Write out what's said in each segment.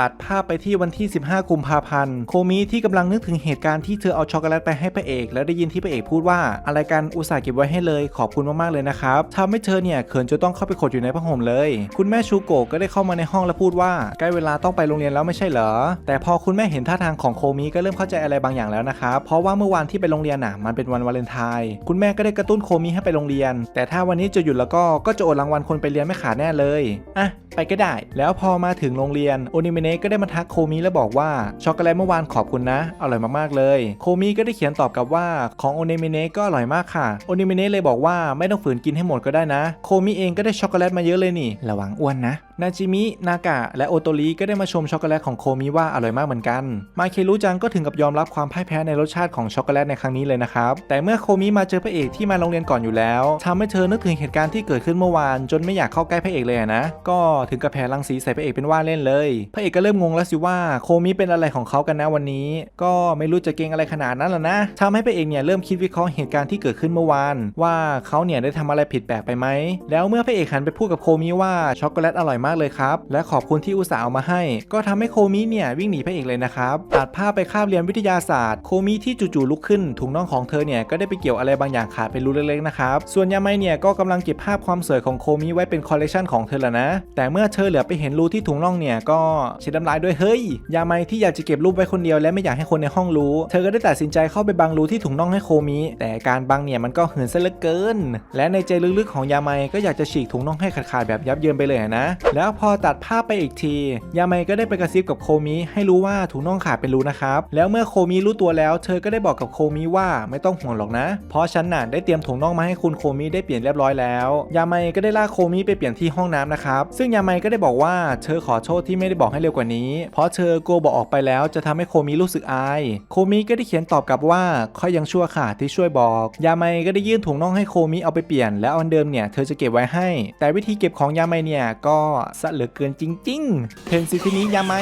ตัดภาพไปที่วันที่ 15 กุมภาพันธ์ โคมิที่กำลังนึกถึงเหตุการณ์ที่เธอเอาช็อกโกแลตไปให้พระเอก แล้วได้ยินที่พระเอกพูดว่าอะไรกันอุตส่าห์เก็บไว้ให้เลยขอบคุณมากๆเลยนะครับทำให้เธอเนี่ยเขินจนต้องเข้าไปขดอยู่ในผ้าห่มเลย คุณแม่ชูโกก็ได้เข้ามาในห้องแล้วพูดว่าใกล้เวลาต้องไปโรงเรียนแล้วไม่ใช่เหรอ แต่พอคุณแม่เห็นท่าทางของโคมิก็เริ่มเข้าใจอะไรบางอย่างแล้วนะครับเพราะว่าเมื่อวานที่ไปโรงเรียนน่ะมันเป็นวันวาเลนไทน์คุณแม่ก็ได้กระตุ้นโคมิให้ไปโรงเรียน แต่ถ้าวันนี้จะหยุดแล้วก็ก็จะอดรางวัลคนไปเรียนไม่ขาดแน่เลยอะไปก็ได้ แล้วพอมาถึงโรงเรียนโอนิเมเนะก็ได้มาทักโคมิแล้วบอกว่าช็อกโกแลตเมื่อวานขอบคุณนะ อร่อยมากๆเลย โคมิก็ได้เขียนตอบกลับว่าของโอนิเมเนะก็อร่อยมากค่ะโอนิเมเนะเลยบอกว่าไม่ต้องฝืนกินให้หมดก็ได้นะ โคมิเองก็ได้ช็อกโกแลตมาเยอะเลยนี่ระวังอ้วนนะนาจิมิ นากะ และโอโตริก็ได้มาชมช็อกโกแลตของโคมิว่าอร่อยมากเหมือนกัน มาเครุจังก็ถึงกับยอมรับความพ่ายแพ้ในรสชาติของช็อกโกแลตในครั้งนี้เลยนะครับ แต่เมื่อโคมิมาเจอพระเอกที่มาโรงเรียนก่อนอยู่แล้วทำให้เธอนึกถึงเหตุการณ์ที่เกิดขึ้นเมื่อวาน จนไม่อยากเข้าใกล้พระเอกเลยนะ ก็ถึงกับแผ่รังสีใส่พระเอกเป็นว่าเล่นเลย พระเอกก็เริ่มงงแล้วสิว่าโคมิเป็นอะไรของเขากันนะวันนี้ ก็ไม่รู้จะเก่งอะไรขนาดนั้นหรอนะทำให้พระเอกเนี่ยเริ่มคิดวิเคราะห์เหตุการณ์ที่เกิดขึ้นเมื่อวาน ว่าเขาเนี่ยได้ทำอะไรผิดแปลกไปไหมแล้วเมื่อพระเอกหันไปพูดกับโคมิว่าช็อกโกแลตอร่อยมากเลยครับและขอบคุณที่อุตส่าห์เอามาให้ ก็ทำให้โคมิเนี่ยวิ่งหนีพระเอกเลยนะครับตัดภาพไปคาบเรียนวิทยาศาสตร์ โคมิที่จู่ๆลุกขึ้นถุงน่องของเธอเนี่ยก็ได้ไปเกี่ยวอะไรบางอย่างขาดเป็นรูเล็กๆนะครับส่วนยาไมเนี่ยก็กำลังเก็บภาพความสวยของโคมิไว้เป็นคอลเลกชันของเธอแล้วนะ แต่เมื่อเธอเหลือไปเห็นรูที่ถุงน่องเนี่ยก็เช็ดน้ำลายด้วยเฮ้ย ยาไมที่อยากจะเก็บรูปไว้คนเดียวและไม่อยากให้คนในห้องรู้ เธอก็ได้ตัดสินใจเข้าไปบังรูที่ถุงน่องให้โคมิ แต่การบังเนี่ยมันก็เหินซะเหลือเกิน และในใจลึกๆของยาไมก็อยากจะฉีกถุงน่องให้ขาดๆแบบยับเยินไปเลยนะ แล้วพอตัดภาพไปอีกที ยาไมก็ได้ไปกระซิบกับโคมิให้รู้ว่าถุงน่องขาดเป็นรูนะครับ แล้วเมื่อโคมิรู้ตัวแล้ว เธอก็ได้บอกกับโคมิว่าไม่ต้องห่วงหรอกนะ เพราะฉันน่ะได้เตรียมถุงน่องมาให้คุณโคมิได้เปลี่ยนเรียบร้อยแล้ว ยาไมก็ได้ลากโคมิไปเปลี่ยนที่ห้องน้ำนะครับ ซึ่งยาไมก็ได้บอกว่าเธอขอโทษที่ไม่ได้บอกให้เร็วกว่านี้ เพราะเธอกลัวบอกออกไปแล้วจะทำให้โคมิรู้สึกอาย โคมิก็ได้เขียนตอบกลับว่าค่อยยังชั่วค่ะที่ช่วยบอก ยาไมก็ได้ยื่นถุงน่องให้โคมิเอาไปเปลี่ยน แล้วอันเดิมเนี่ยเธอจะเก็บไว้ให้ แต่วิธีเก็บของยาไมเนี่ยก็สะเหลือเกินจริง ๆเพนซิทีนี้ยาไม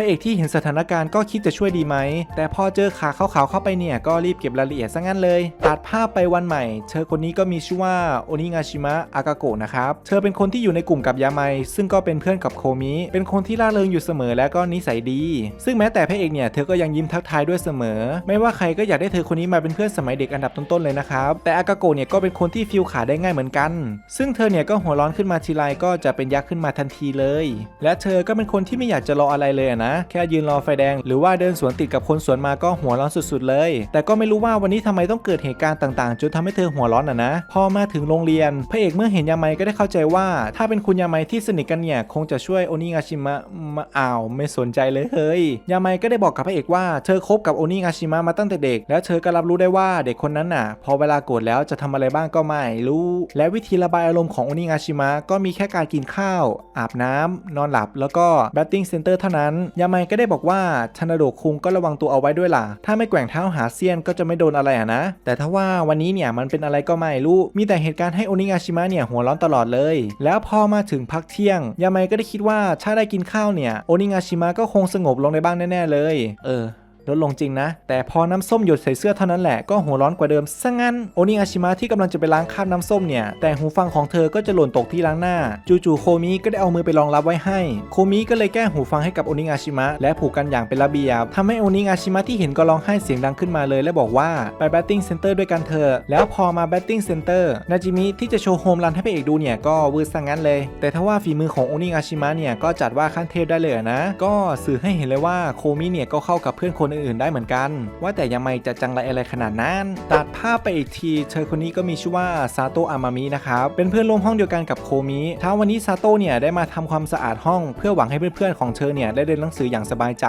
พระเอกที่เห็นสถานการณ์ก็คิดจะช่วยดีไหม แต่พอเจอขาขาวๆเข้าไปเนี่ยก็รีบเก็บรายละเอียดซะงั้นเลย ตัดภาพไปวันใหม่ เธอคนนี้ก็มีชื่อว่าโอนิงาชิมะอากาโกะนะครับ เธอเป็นคนที่อยู่ในกลุ่มกับยาไมซึ่งก็เป็นเพื่อนกับโคมิ เป็นคนที่ร่าเริงอยู่เสมอและก็นิสัยดี ซึ่งแม้แต่พระเอกเนี่ยเธอก็ยังยิ้มทักทายด้วยเสมอ ไม่ว่าใครก็อยากได้เธอคนนี้มาเป็นเพื่อนสมัยเด็กอันดับต้นๆเลยนะครับแต่อากาโกะเนี่ยก็เป็นคนที่ฟิลขาได้ง่ายเหมือนกัน ซึ่งเธอเนี่ยก็หัวร้อนขึ้นมาทีไรก็จะเป็นยักษ์ขึ้นมาทันทีเลย และเธอก็เป็นคนที่ไม่อยากจะรออะไรเลยนะแค่ยืนรอไฟแดง หรือว่าเดินสวนติดกับคนสวนมาก็หัวร้อนสุดๆเลย แต่ก็ไม่รู้ว่าวันนี้ทำไมต้องเกิดเหตุการณ์ต่างๆ จนทำให้เธอหัวร้อนอะนะ พอมาถึงโรงเรียน พระเอกเมื่อเห็นยาไมก็ได้เข้าใจว่า ถ้าเป็นคุณยาไมที่สนิทกันเนี่ยคงจะช่วยโอนิงาชิมะมาอ้าวไม่สนใจเลยเฮ้ยยาไมก็ได้บอกกับพระเอกว่าเธอคบกับโอนิงาชิมะมาตั้งแต่เด็ก แล้วเธอก็รับรู้ได้ว่าเด็กคนนั้นน่ะ พอเวลาโกรธแล้วจะทำอะไรบ้างก็ไม่รู้ และวิธีระบายอารมณ์ของโอนิงาชิมะก็มีแค่การกินข้าว อาบน้ำนอนหลับแล้วก็ batting center เท่านั้นยาไมก็ได้บอกว่าชนาโดคุงก็ระวังตัวเอาไว้ด้วยล่ะ ถ้าไม่แกว่งเท้าหาเซียนก็จะไม่โดนอะไรอะนะ แต่ถ้าว่าวันนี้เนี่ยมันเป็นอะไรก็ไม่รู้ มีแต่เหตุการณ์ให้โอนิงาชิมะเนี่ยหัวร้อนตลอดเลย แล้วพอมาถึงพักเที่ยง ยาไมก็ได้คิดว่าถ้าได้กินข้าวเนี่ยโอนิงาชิมะก็คงสงบลงในบ้างแน่ๆเลย เออ ลดลงจริงนะ แต่พอน้ำส้มหยดใส่เสื้อเท่านั้นแหละก็หัวร้อนกว่าเดิมซะงั้นโอนิอาชิมะที่กำลังจะไปล้างคราบน้ำส้มเนี่ย แต่หูฟังของเธอก็จะหล่นตกที่ล้างหน้า จู่ๆโคมิก็ได้เอามือไปรองรับไว้ให้ โคมิก็เลยแก้หูฟังให้กับโอนิอาชิมะและผูกกันอย่างเป็นระเบียบทำให้โอนิอาชิมะที่เห็นก็ร้องไห้เสียงดังขึ้นมาเลยและบอกว่าไปแบตติ้งเซ็นเตอร์ด้วยกันเถอะแล้วพอมาแบตติ้งเซ็นเตอร์นาจิมิที่จะโชว์โฮมรันให้พระเอกดูเนี่ยก็วืดซะงั้นเลย แต่ถ้าว่าฝีมือของโอนิอาชิมะเนี่ยก็จัดว่าขั้นเทพได้เลยนะ ก็สื่อให้เห็นเลยว่าโคมิเนี่ยก็เข้ากับเพื่อนคนอื่นๆได้เหมือนกัน ว่าแต่ยังไม่จะจังไรอะไรขนาดนั้น ตัดภาพไปอีกที เธอคนนี้ก็มีชื่อว่าซาโตะอามามินะครับ เป็นเพื่อนร่วมห้องเดียวกันกับโคมิท้าวันนี้ซาโตะเนี่ยได้มาทำความสะอาดห้อง เพื่อหวังให้เพื่อนๆของเธอเนี่ยได้เรียนหนังสืออย่างสบายใจ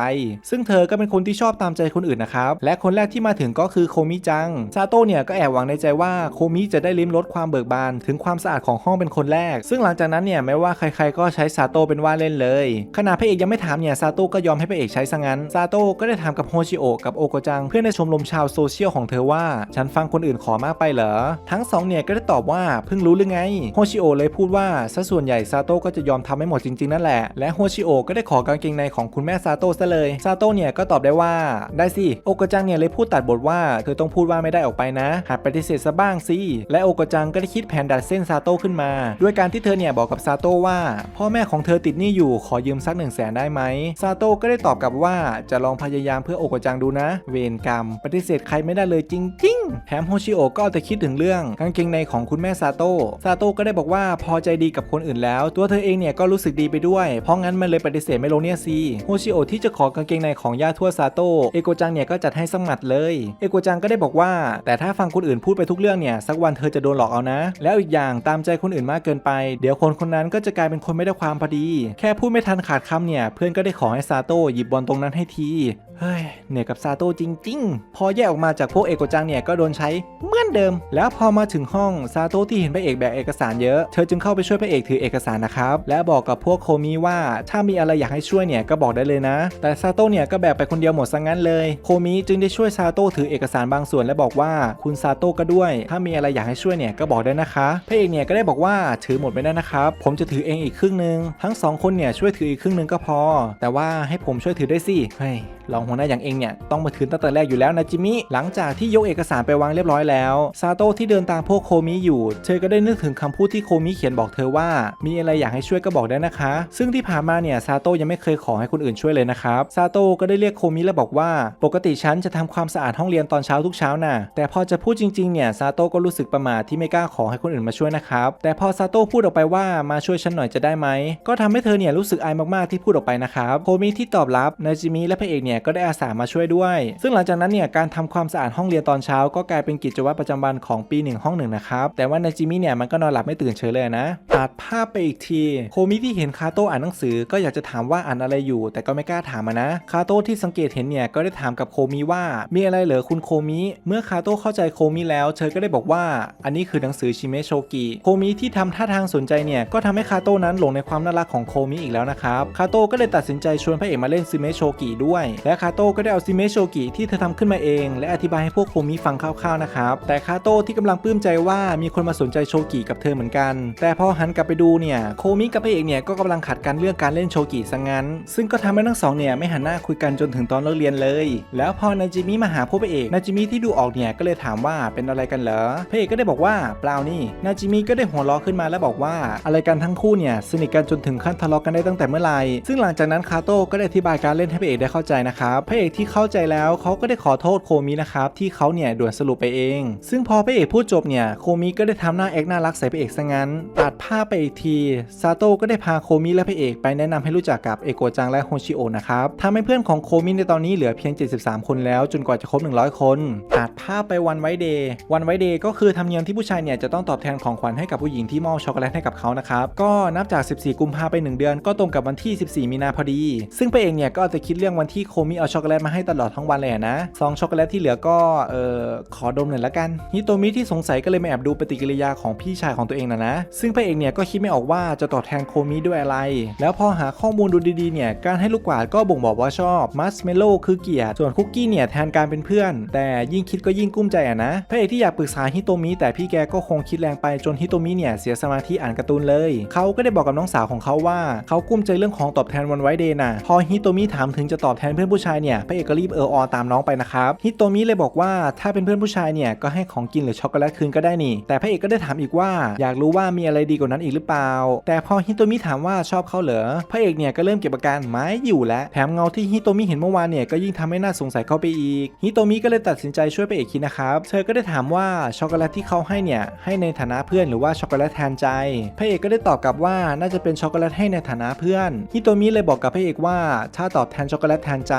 ซึ่งเธอก็เป็นคนที่ชอบตามใจคนอื่นนะครับ และคนแรกที่มาถึงก็คือโคมิจัง ซาโตะเนี่ยก็แอบหวังในใจว่าโคมิจะได้ลิ้มรสความเบิกบาน ถึงความสะอาดของห้องเป็นคนแรก ซึ่งหลังจากนั้นเนี่ยไม่ว่าใครๆก็ใช้ซาโตะเป็นว่าเล่นเลย ขณะพระเอกยังไม่ถามเนี่ยซาโตะก็ยอมให้พระเอกใช้ซะงั้นซาโตะก็ได้ถามกับโฮชิโอะกับโอโกจังเพื่อนในชมรมชาวโซเชียลของเธอว่า ฉันฟังคนอื่นขอมากไปเหรอ ทั้งสองเนี่ยก็ได้ตอบว่าเพิ่งรู้หรือไงโฮชิโอะเลยพูดว่าซะส่วนใหญ่ซาโต้ก็จะยอมทำให้หมดจริงๆนั่นแหละ และโฮชิโอะก็ได้ขอกางเกงในของคุณแม่ซาโต้ซะเลยซาโต้เนี่ยก็ตอบได้ว่า ได้สิโอโกจังเนี่ยเลยพูดตัดบทว่าเธอต้องพูดว่าไม่ได้ออกไปนะหัดปฏิเสธซะบ้างสิและโอโกจังก็ได้คิดแผนดัดเส้นซาโต้ขึ้นมา ด้วยการที่เธอเนี่ยบอกกับซาโต้ว่า พ่อแม่ของเธอติดหนี้อยู่ขอยืมสักหนึ่งแสนได้ไหมซาโต้ก็ได้ตอบกลับว่าจะลองพยายามเพื่อโอกกจังดูนะ เวรกรรม ปฏิเสธใครไม่ได้เลยจริง แถมโฮชิโอก็เอาแต่คิดถึงเรื่องกางเกงในของคุณแม่ซาโต้ซาโต้ก็ได้บอกว่าพอใจดีกับคนอื่นแล้ว ตัวเธอเองเนี่ยก็รู้สึกดีไปด้วย เพราะงั้นมันเลยปฏิเสธไม่ลงเนี่ยสิโฮชิโอที่จะขอกางเกงในของย่าทั่วซาโต้เอโกจังเนี่ยก็จัดให้สมัดเลย เอโกจังก็ได้บอกว่า แต่ถ้าฟังคนอื่นพูดไปทุกเรื่องเนี่ยสักวันเธอจะโดนหลอกเอานะ แล้วอีกอย่างตามใจคนอื่นมากเกินไป เดี๋ยวคนคนนั้นก็จะกลายเป็นคนไม่ได้ความพอดี แค่พูดไม่ทันขาดคำเนี่ยเพื่อนก็ได้ขอให้ซาโต้หยิบบอลตรงนั้นให้ทีเฮ้ยเหนื่อยกับซาโต้จริง ๆ พอแยกออกมาจากพวกเอโกจังเนี่ยก็โดนใช้เหมือนเดิม แล้วพอมาถึงห้องซาโต้ที่เห็นพระเอกแบกเอกสารเยอะเธอจึงเข้าไปช่วยพระเอกถือเอกสารนะครับและบอกกับพวกโคมิว่าถ้ามีอะไรอยากให้ช่วยเนี่ยก็บอกได้เลยนะ แต่ซาโต้เนี่ยก็แบกไปคนเดียวหมดซะงั้นเลย โคมิจึงได้ช่วยซาโต้ถือเอกสารบางส่วนและบอกว่าคุณซาโต้ก็ด้วย ถ้ามีอะไรอยากให้ช่วยเนี่ยก็บอกได้นะคะพระเอกเนี่ยก็ได้บอกว่าถือหมดไม่ได้นะครับผมจะถือเองอีกครึ่งหนึงทั้งสองคนเนี่ยช่วยถืออีกครึ่งหนึงก็พอ แต่ว่าให้ผมช่วยถือได้สิเฮ้ย รองหัวหน้าอย่างเองเนี่ยต้องมาถือตั้งแต่แรกอยู่แล้วนะจิมิหลังจากที่ยกเอกสารไปวางเรียบร้อยแล้วซาโต้ที่เดินตามพวกโคมิอยู่ เธอก็ได้นึกถึงคำพูดที่โคมิเขียนบอกเธอว่า มีอะไรอยากให้ช่วยก็บอกได้นะคะ ซึ่งที่ผ่านมาเนี่ยซาโต้ยังไม่เคยขอให้คนอื่นช่วยเลยนะครับซาโต้ก็ได้เรียกโคมิและบอกว่า ปกติฉันจะทำความสะอาดห้องเรียนตอนเช้าทุกเช้าน่ะแต่พอจะพูดจริงๆเนี่ยซาโต้ก็รู้สึกประมาทที่ไม่กล้าขอให้คนอื่นมาช่วยนะครับแต่พอซาโต้พูดออกไปว่ามาช่วยฉันหน่อยจะได้ไหมก็ทำให้เธอเนี่ยรู้สึกอายมากๆที่พูดออกไปนะครับโคมิที่ตอบรับนาจิมิและพระเอกเนี่ยก็ได้อาสามาช่วยด้วย ซึ่งหลังจากนั้นเนี่ยการทำความสะอาดห้องเรียนตอนเช้า ก็กลายเป็นกิจวัตรประจำวันของปีหนึ่งห้องหนึ่งนะครับแต่ว่านาจิมิเนี่ยมันก็นอนหลับไม่ตื่นเฉยเลยนะตัดภาพไปอีกที โคมิที่เห็นคาโต้อ่านหนังสือก็อยากจะถามว่าอ่านอะไรอยู่ แต่ก็ไม่กล้าถามนะคาโต้ที่สังเกตเห็นเนี่ยก็ได้ถามกับโคมิว่า มีอะไรเหรอคุณโคมิเมื่อคาโต้เข้าใจโคมิแล้วเธอก็ได้บอกว่า อันนี้คือหนังสือชิเมโชกิโคมิที่ทำท่าทางสนใจเนี่ยก็ทำให้คาโต้นั้นหลงในความน่ารักของโคมิอีกแล้วนะครับคาโต้ก็เลยตัดสินใจชวนพระเอกมาเล่นซิเมโชกิด้วย แและคาโต้ก็ได้เอาซิเมโชกิที่เธอทำขึ้นมาเอง และอธิบายให้พวกโคมิฟังคร่าวๆนะครับ แต่คาโต้ที่กำลังปลื้มใจว่ามีคนมาสนใจโชกิกับเธอเหมือนกัน แต่พอหันกลับไปดูเนี่ยโคมิกับพระเอกเนี่ยก็กำลังขัดกันเรื่องการเล่นโชกิซะงั้น ซึ่งก็ทำให้ทั้งสองเนี่ยไม่หันหน้าคุยกันจนถึงตอนเลิกเรียนเลย แล้วพอนาจิมิมาหาพวกพระเอกนาจิมิที่ดูออกเนี่ยก็เลยถามว่าเป็นอะไรกันเหรอพระเอกก็ได้บอกว่าเปล่านี่นาจิมิก็ได้หัวเราะขึ้นมาแล้วบอกว่า อะไรกันทั้งคู่เนี่ยสนิทกันจนถึงขั้นทะเลาะกันได้ตั้งแต่เมื่อไหร่ซึ่งหลังจากนั้นคาโต้ก็ได้อธิบายการเล่นให้พระเอกได้เข้าใจนะครับพระเอกที่เข้าใจแล้วเขาก็ได้ขอโทษโคมินะครับที่เขาเนี่ยด่วนสรุปไปเอง ซึ่งพอพระเอกพูดจบเนี่ยโคมิก็ได้ทำหน้าแอกน่ารักใส่พระเอกซะงั้นตัดภาพไปอีกทีซาโต้ก็ได้พาโคมิและพระเอกไปแนะนำให้รู้จักกับเอโกจังและโฮชิโอนะครับทำให้เพื่อนของโคมิในตอนนี้เหลือเพียง 73 คนแล้ว จนกว่าจะครบ 100 คนตัดภาพไปวันไว้เดย์วันไว้เดย์ก็คือธรรมเนียมที่ผู้ชายเนี่ยจะต้องตอบแทนของขวัญให้กับผู้หญิงที่มอบช็อกโกแลตให้กับเขานะครับก็นับจาก 14 กุมภาไป 1 เดือน ก็ตรงกับวันที่ 14 มีนาพอดี ซึ่งพระเอกเนี่ยก็จะคิดเรื่องวันที่โคมิเอาช็อกโกแลตมาให้ตลอดทั้งวันเลยอะนะซองช็อกโกแลตที่เหลือก็เออขอดมหน่อยละกันฮิโตมิที่สงสัยก็เลยมาแอบดูปฏิกิริยาของพี่ชายของตัวเองนะนะ ซึ่งพระเอกเนี่ยก็คิดไม่ออกว่าจะตอบแทนโคมิด้วยอะไร แล้วพอหาข้อมูลดูดีๆเนี่ยการให้ลูกกวาดก็บ่งบอกว่าชอบมัสเมโลคือเกียรติส่วนคุกกี้เนี่ยแทนการเป็นเพื่อน แต่ยิ่งคิดก็ยิ่งกุ้มใจอะนะพระเอกที่อยากปรึกษาฮิโตมิแต่พี่แกก็คงคิดแรงไปจนฮิโตมิเนี่ยเสียสมาธิอ่านการ์ตูนเลยเขาก็ได้บอกกับน้องสาวของเขาว่าเขากุ้มใจเรื่องของตอบแทนวันไว้เดย์นะพอฮิโตมิถามถึงจะตอบแทนเพื่อนผู้ชายเนี่ยพระเอกก็รีบเอออตามน้องไปนะครับฮิโตมิเลยบอกว่าถ้าเป็นเพื่อนผู้ชายเนี่ยก็ให้ของกินหรือช็อกโกแลตคืนก็ได้นี่ แต่พระเอกก็ได้ถามอีกว่าอยากรู้ว่ามีอะไรดีกว่านั้นอีกหรือเปล่า แต่พอฮิโตมิถามว่าชอบเขาเหรอพระเอกเนี่ยก็เริ่มเก็บอาการไม้อยู่แล้วแถมเงาที่ฮิโตมิเห็นเมื่อวานเนี่ยก็ยิ่งทำให้น่าสงสัยเข้าไปอีกฮิโตมิก็เลยตัดสินใจช่วยพระเอกคิดนะครับเธอก็ได้ถามว่าช็อกโกแลตที่เขาให้เนี่ยให้ในฐานะเพื่อนหรือว่าช็อกโกแลตแทนใจ พระเอกก็ได้ตอบกลับว่าน่าจะเป็นช็อกโกแลตให้ในฐานะเพื่อนฮิโตมิเลยบอกกับพระเอกว่าถ้าตอบแทนช็อกโกแลตแทนใจ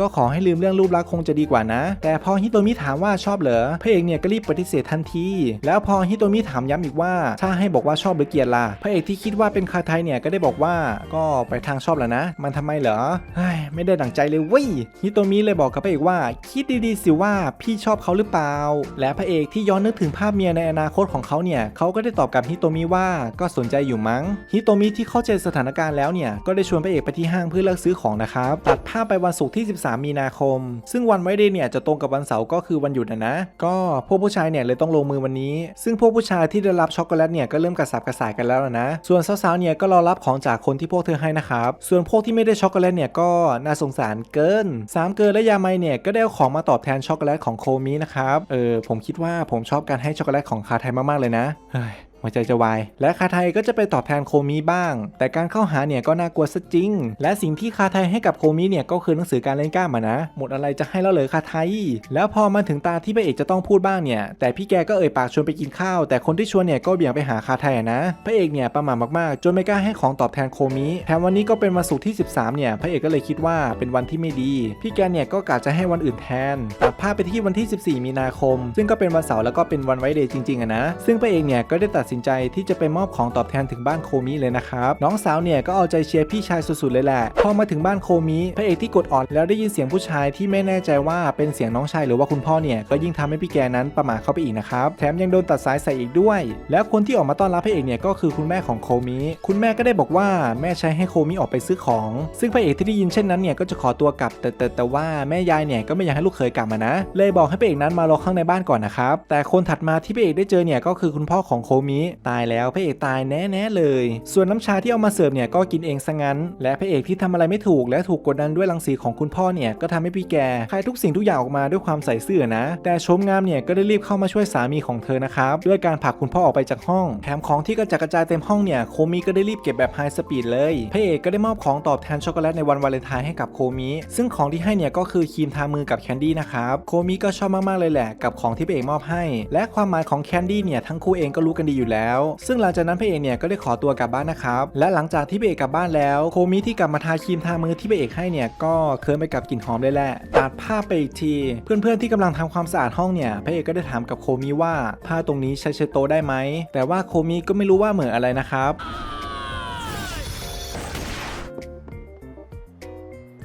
ก็ขอให้ลืมเรื่องรูปลักษณ์คงจะดีกว่านะ แต่พอฮิโตมิถามว่าชอบเหรอพระเอกเนี่ยก็รีบปฏิเสธทันที แล้วพอฮิโตมิถามย้ำอีกว่า ถ้าให้บอกว่าชอบหรือเกลียดล่ะพระเอกที่คิดว่าเป็นคาไทยเนี่ยก็ได้บอกว่าก็ไปทางชอบแหละนะ มันทำไมเหรอเไม่ได้ดั่งใจเลยเว้ยฮิโตมิเลยบอกกับพระเอกว่า คิดดีๆสิว่าพี่ชอบเขาหรือเปล่า และพระเอกที่ย้อนนึกถึงภาพเมียในอนาคตของเขาเนี่ยเขาก็ได้ตอบกับฮิโตมิว่าก็สนใจอยู่มั้งฮิโตมิที่เข้าใจสถานการณ์แล้วเนี่ยก็ได้ชวนพระเอกไปที่ห้างเพื่อเลือกซื้อของนะครับตัดภาพไปวันศุกร์ที่ 13 มีนาคม ซึ่งวันไว้เดย์เนี่ยจะตรงกับวันเสาร์ก็คือวันหยุดนะนะ ก็พวกผู้ชายเนี่ยเลยต้องลงมือวันนี้ ซึ่งพวกผู้ชายที่ได้รับช็อกโกแลตเนี่ยก็เริ่มกระสับกระส่ายกันแล้วนะ ส่วนสาวๆเนี่ยก็รอรับของจากคนที่พวกเธอให้นะครับ ส่วนพวกที่ไม่ได้ช็อกโกแลตเนี่ยก็น่าสงสารเกินสามเกินและยาไมเนี่ยก็ได้เอาของมาตอบแทนช็อกโกแลตของโคมินะครับ เออผมคิดว่าผมชอบการให้ช็อกโกแลตของคาไทยมากๆเลยนะ เฮ้ย หัวใจจะวาย และคาไทยก็จะไปตอบแทนโคมิบ้าง แต่การเข้าหาเนี่ยก็น่ากลัวซะจริง และสิ่งที่คาไทยให้กับโคมิเนี่ยก็คือหนังสือการเล่นกล้ามานะ หมดอะไรจะให้แล้วเลยคาไทยแล้วพอมาถึงตาที่พระเอกจะต้องพูดบ้างเนี่ย แต่พี่แกก็เอ่ยปากชวนไปกินข้าว แต่คนที่ชวนเนี่ยก็เบี่ยงไปหาคาไทยนะ พระเอกเนี่ยประหม่ามากๆ จนไม่กล้าให้ของตอบแทนโคมิ แถมวันนี้ก็เป็นวันศุกร์ที่ 13 เนี่ย พระเอกก็เลยคิดว่าเป็นวันที่ไม่ดี พี่แกเนี่ยก็กะจะให้วันอื่นแทน ตัดภาพไปที่วันที่ 14 มีนาคม ซึ่งก็เป็นวันเสาร์แล้วก็เป็นวันไว้เดย์จริงๆอะนะ ซึ่งพระเอกเนี่ยก็ได้ตัดสินใจที่จะไปมอบของตอบแทนถึงบ้านโคมิเลยนะครับน้องสาวเนี่ยก็เอาใจเชียร์พี่ชายสุดๆเลยแหละพอมาถึงบ้านโคมิพระเอกที่กดออดแล้วได้ยินเสียงผู้ชายที่ไม่แน่ใจว่าเป็นเสียงน้องชายหรือว่าคุณพ่อเนี่ยก็ยิ่งทำให้พี่แกนั้นประหม่าเข้าไปอีกนะครับแถมยังโดนตัดสายใส่อีกด้วย แล้วคนที่ออกมาต้อนรับพระเอกเนี่ยก็คือคุณแม่ของโคมิคุณแม่ก็ได้บอกว่าแม่ใช้ให้โคมิออกไปซื้อของ ซึ่งพระเอกที่ได้ยินเช่นนั้นเนี่ยก็จะขอตัวกลับแต่แต่แต่ว่าแม่ยายเนี่ยก็ไม่อยากให้ลูกเขยกลับมานะ เลยบอกให้พระเอกนั้นมารอข้างในบ้านก่อนนะครับแต่คนถัดมาที่พระเอกได้เจอเนี่ยก็คือคุณพ่อของโคมิตายแล้วพระเอกตายแน่ๆเลย ส่วนน้ำชาที่เอามาเสิร์ฟเนี่ยก็กินเองซะงั้น และพระเอกที่ทำอะไรไม่ถูกและถูกกดดันด้วยรังสีของคุณพ่อเนี่ยก็ทำให้พี่แกคลายทุกสิ่งทุกอย่างออกมาด้วยความใส่ซื่อนะ แต่ชมงามเนี่ยก็ได้รีบเข้ามาช่วยสามีของเธอนะครับด้วยการผลักคุณพ่อออกไปจากห้องแถมของที่กระจัดกระจายเต็มห้องเนี่ยโคมิก็ได้รีบเก็บแบบไฮสปีดเลยพระเอกก็ได้มอบของตอบแทนช็อกโกแลตในวันวาเลนไทน์ให้กับโคมิซึ่งของที่ให้เนี่ยก็คือครีมทามือกับแคนดี้นะครับโคมิก็ชอบมากๆเลยแหละกับของที่พระเอกมอบให้ และความหมายของแคนดี้เนี่ยทั้งคู่เองก็รู้กันดีอยู่แล้ว ซึ่งหลังจากนั้นพระเอกเนี่ยก็ได้ขอตัวกลับบ้านนะครับ และหลังจากที่พระเอกกลับบ้านแล้ว โคมิที่กลับมาทาครีมทามือที่พระเอกให้เนี่ยก็เคลิ้มไปกับกลิ่นหอมเลยแหละตัดภาพไปอีกที เพื่อนๆที่กำลังทำความสะอาดห้องเนี่ยพระเอกก็ได้ถามกับโคมิว่าผ้าตรงนี้ใช้เช็ดโตได้ไหมแต่ว่าโคมิก็ไม่รู้ว่าเหมือนอะไรนะครับ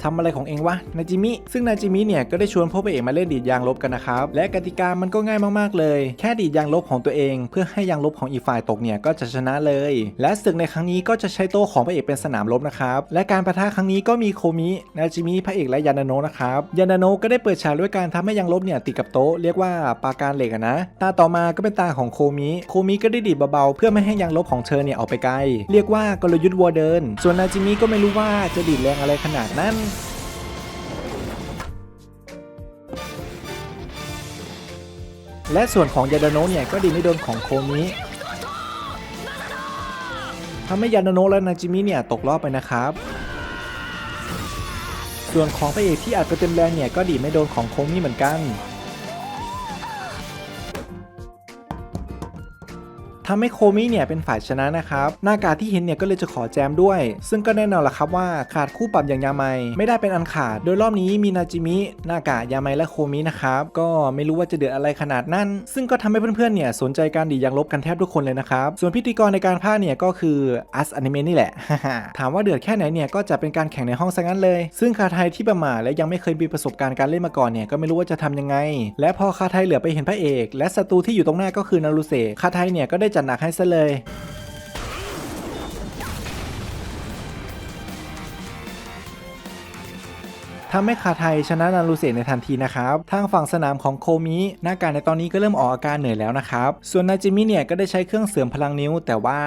ทำอะไรของเองวะนายจิมิซึ่งนายจิมิเนี่ยก็ได้ชวนพวกพระเอกมาเล่นดีดยางลบกันนะครับ และกติกามันก็ง่ายมากๆเลย แค่ดีดยางลบของตัวเอง เพื่อให้ยางลบของอีกฝ่ายตกเนี่ยก็จะชนะเลย และศึกในครั้งนี้ก็จะใช้โต๊ะของพระเอกเป็นสนามรบนะครับและการประทะครั้งนี้ก็มีโคมินายจิมิพระเอกและยานาโนะนะครับยานาโนะก็ได้เปิดฉากด้วยการทำให้ยางลบเนี่ยติดกับโต๊ะเรียกว่าปาการเหล็กนะตาต่อมาก็เป็นตาของโคมิโคมิก็ได้ดีดเบาๆเพื่อไม่ให้ยางลบของเธอเนี่ยออกไปไกล เรียกว่ากลยุทธ์วัวเดิน ส่วนนายจิมิก็ไม่รู้ว่าจะดีดแรงอะไรขนาดนั้น และส่วนของยาดาโนะเนี่ยก็ดีไม่โดนของโคมิทำให้ยาดาโนะและนาจิมิเนี่ยตกรอบไปนะครับ ส่วนของพระเอกที่อัดไปเต็มแรงเนี่ยก็ดีไม่โดนของโคมิเหมือนกัน ทำให้โคมิเนี่ยเป็นฝ่ายชนะนะครับหน้ากาที่เห็นเนี่ยก็เลยจะขอแจมด้วย ซึ่งก็แน่นอนละครับว่าขาดคู่ปรับอย่างยาไมไม่ได้เป็นอันขาด โดยรอบนี้มีนาจิมิหน้ากายาไมและโคมินะครับก็ไม่รู้ว่าจะเดือดอะไรขนาดนั้น ซึ่งก็ทำให้เพื่อนๆเนี่ยสนใจการดีดยางลบกันแทบทุกคนเลยนะครับส่วนพิธีกรในการพากเนี่ยก็คืออัสอนิเมะนี่แหละถามว่าเดือดแค่ไหนเนี่ยก็จะเป็นการแข่งในห้องซะงั้นเลย ซึ่งคาไทยที่ประมาและยังไม่เคยมีประสบการณ์การเล่นมาก่อนเนี่ยก็ไม่รู้ว่าจะทำยังไง และพอคาไทยเหลือไปเห็นพระเอก และศัตรูที่อยู่ตรงหน้าก็คือนารุเซะคาไทยเนี่ยก็ได้จัดหนักให้ซะเลย ทำให้คาไทยชนะนารูเซะในทันทีนะครับ ทางฝั่งสนามของโคมิหน้าการในตอนนี้ก็เริ่มออกอาการเหนื่อยแล้วนะครับ ส่วนนาจิมิเนี่ยก็ได้ใช้เครื่องเสริมพลังนิ้ว แต่ว่า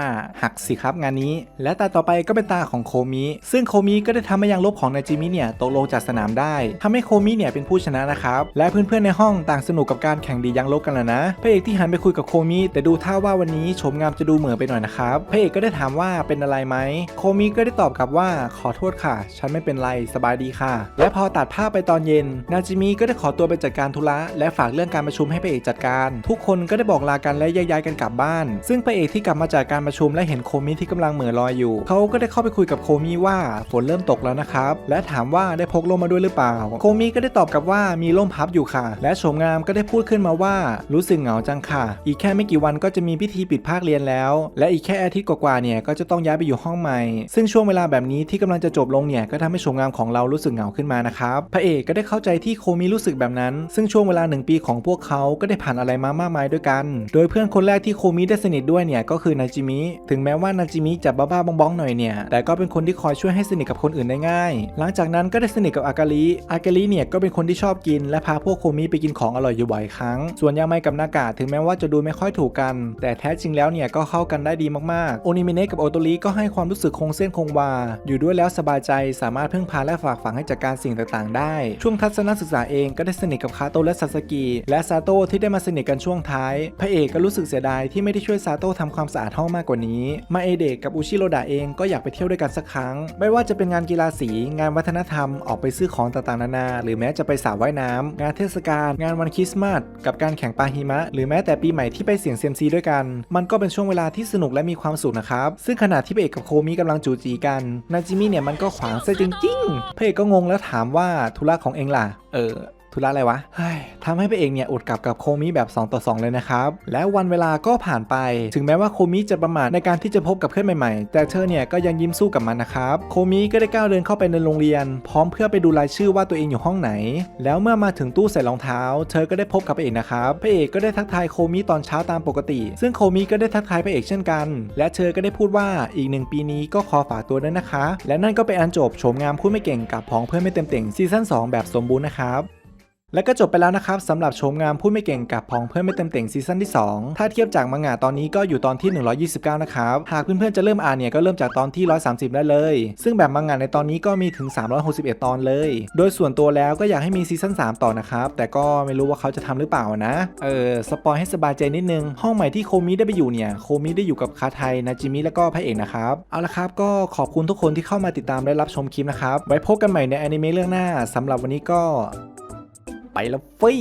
หักสิครับงานนี้ และตาต่อไปก็เป็นตาของโคมิ ซึ่งโคมิก็ได้ทำให้ยางลบของนาจิมิเนี่ยตกลงจากสนามได้ทำให้โคมิเนี่ยเป็นผู้ชนะนะครับ และเพื่อนๆในห้องต่างสนุกกับการแข่งดียางลบกันแล้วนะพระเอกที่หันไปคุยกับโคมิ แต่ดูท่าว่าวันนี้โฉมงามจะดูเหมือนไปหน่อยนะครับพระเอกก็ได้ถามว่าเป็นอะไรไหมโคมิก็ได้ตอบกลับว่าขอโทษค่ะ ฉันไม่เป็นไรสบายดีค่ะ และพอตัดภาพไปตอนเย็น นาจิมิก็ได้ขอตัวไปจัดการธุระและฝากเรื่องการประชุมให้พระเอกจัดการ ทุกคนก็ได้บอกลากันและแยกย้ายกันกลับบ้าน ซึ่งพระเอกที่กลับมาจากการประชุมและเห็นโคมิที่กำลังเหม่อลอยอยู่ เขาก็ได้เข้าไปคุยกับโคมิว่าฝนเริ่มตกแล้วนะครับและถามว่าได้พกร่มมาด้วยหรือเปล่า โคมิก็ได้ตอบกลับว่ามีร่มพับอยู่ค่ะ และโฉมงามก็ได้พูดขึ้นมาว่า รู้สึกเหงาจังค่ะ อีกแค่ไม่กี่วันก็จะมีพิธีปิดภาคเรียนแล้ว และอีกแค่อาทิตย์กว่าๆเนี่ยก็จะต้องย้ายไปอยู่ห้องใหม่ ซึ่งช่วงเวลาแบบนี้ที่กำลังจะจบลงเนี่ยก็ทำให้โฉมงามของเรารู้สึกเหงาขึ้นมานะครับ พระเอกก็ได้เข้าใจที่โคมิรู้สึกแบบนั้น ซึ่งช่วงเวลาหนึ่งปีของพวกเขาก็ได้ผ่านอะไรมามากมายด้วยกัน โดยเพื่อนคนแรกที่โคมิได้สนิทด้วยเนี่ยก็คือนาจิมิ ถึงแม้ว่านาจิมิจะบ้าๆบ้องๆหน่อยเนี่ย แต่ก็เป็นคนที่คอยช่วยให้สนิทกับคนอื่นได้ง่าย หลังจากนั้นก็ได้สนิทกับอากาลิ อากาลิเนี่ยก็เป็นคนที่ชอบกิน และพาพวกโคมิไปกินของอร่อยอยู่บ่อยครั้ง ส่วนยาไมกับนากาถึงแม้ว่าจะดูไม่ค่อยถูกกัน แต่แท้จริงแล้วเนี่ยก็เข้ากันได้ดีมากๆ โอนิเมเนะกับโอโตริก็ให้ความรู้สึกคงเส้นคงวา อยู่ด้วยแล้วสบายใจสามารถพึ่งพาและฝากฝังให้จัดการสิ่งต่างๆ ได้ ช่วงทัศนศึกษาเองก็ได้สนิทกับคาโตและซาสกิและซาโตที่ได้มาสนิทกันช่วงท้าย พระเอกก็รู้สึกเสียดายที่ไม่ได้ช่วยซาโตะทำความสะอาดห้องมากกว่านี้ มาเอเดะกับอุชิโรดะเองก็อยากไปเที่ยวด้วยกันสักครั้ง ไม่ว่าจะเป็นงานกีฬาสี งานวัฒนธรรม ออกไปซื้อของต่างๆ นานา หรือแม้จะไปสระว่ายน้ำงานเทศกาล งานวันคริสต์มาส กับการแข่งปาหิมะ หรือแม้แต่ปีใหม่ที่ไปเสี่ยงเซียมซีด้วยกัน มันก็เป็นช่วงเวลาที่สนุกและมีความสุขนะครับ ซึ่งขณะที่พระเอกกับโคมิกำลังจูจีกัน นาจิมิเนี่ยมันก็ขวางซะจริงๆพระเอกก็งงแล้วถามามว่าธุระของเองล่ะ เออ ธุระอะไรวะทำให้พระเอกเนี่ยอดกลับกับโคมิแบบ 2 ต่อ 2 เลยนะครับ และวันเวลาก็ผ่านไป ถึงแม้ว่าโคมิจะประมาทในการที่จะพบกับเพื่อนใหม่ๆ แต่เธอเนี่ยก็ยังยิ้มสู้กับมันนะครับ โคมิก็ได้ก้าวเดินเข้าไปในโรงเรียน พร้อมเพื่อไปดูรายชื่อว่าตัวเองอยู่ห้องไหน แล้วเมื่อมาถึงตู้ใส่รองเท้า เธอก็ได้พบกับพระเอกนะครับพระเอกก็ได้ทักทายโคมิตอนเช้าตามปกติ ซึ่งโคมิก็ได้ทักทายพระเอกเช่นกัน และเธอก็ได้พูดว่าอีกหนึ่งปีนี้ก็ขอฝากตัวด้วยนะคะ และนั่นก็เป็นอันจบโฉมงามพูดไม่เก่งกับพ้องเพื่อนไม่เต็มเต่งซีซั่น2แบบสมบูรณ์นะครับ และก็จบไปแล้วนะครับสำหรับโชมงามพูดไม่เก่งกับพองเพื่อนไม่เต็มเต่งซีซั่นที่ 2 ถ้าเทียบจากมังงะตอนนี้ก็อยู่ตอนที่ 129 นะครับ หากเพื่อนๆจะเริ่มอ่านเนี่ยก็เริ่มจากตอนที่ 130 ได้เลย ซึ่งแบบมังงะในตอนนี้ก็มีถึง 361 ตอนเลย โดยส่วนตัวแล้วก็อยากให้มีซีซั่น3 ต่อนะครับ แต่ก็ไม่รู้ว่าเขาจะทำหรือเปล่านะ เออสปอยให้สบายใจนิดนึง ห้องใหม่ที่โคมิได้ไปอยู่เนี่ยโคมิได้อยู่กับคาไทนาจิมิและก็พระเอกนะครับเอาละครับก็ขอบคุณทุกคนที่เข้ามาติดตามและรับชมคลิปนะครับไว้พบกันใหม่ในอนิเมะเรื่องหน้าสำหรับวันนี้ก็ ไปแล้วฟี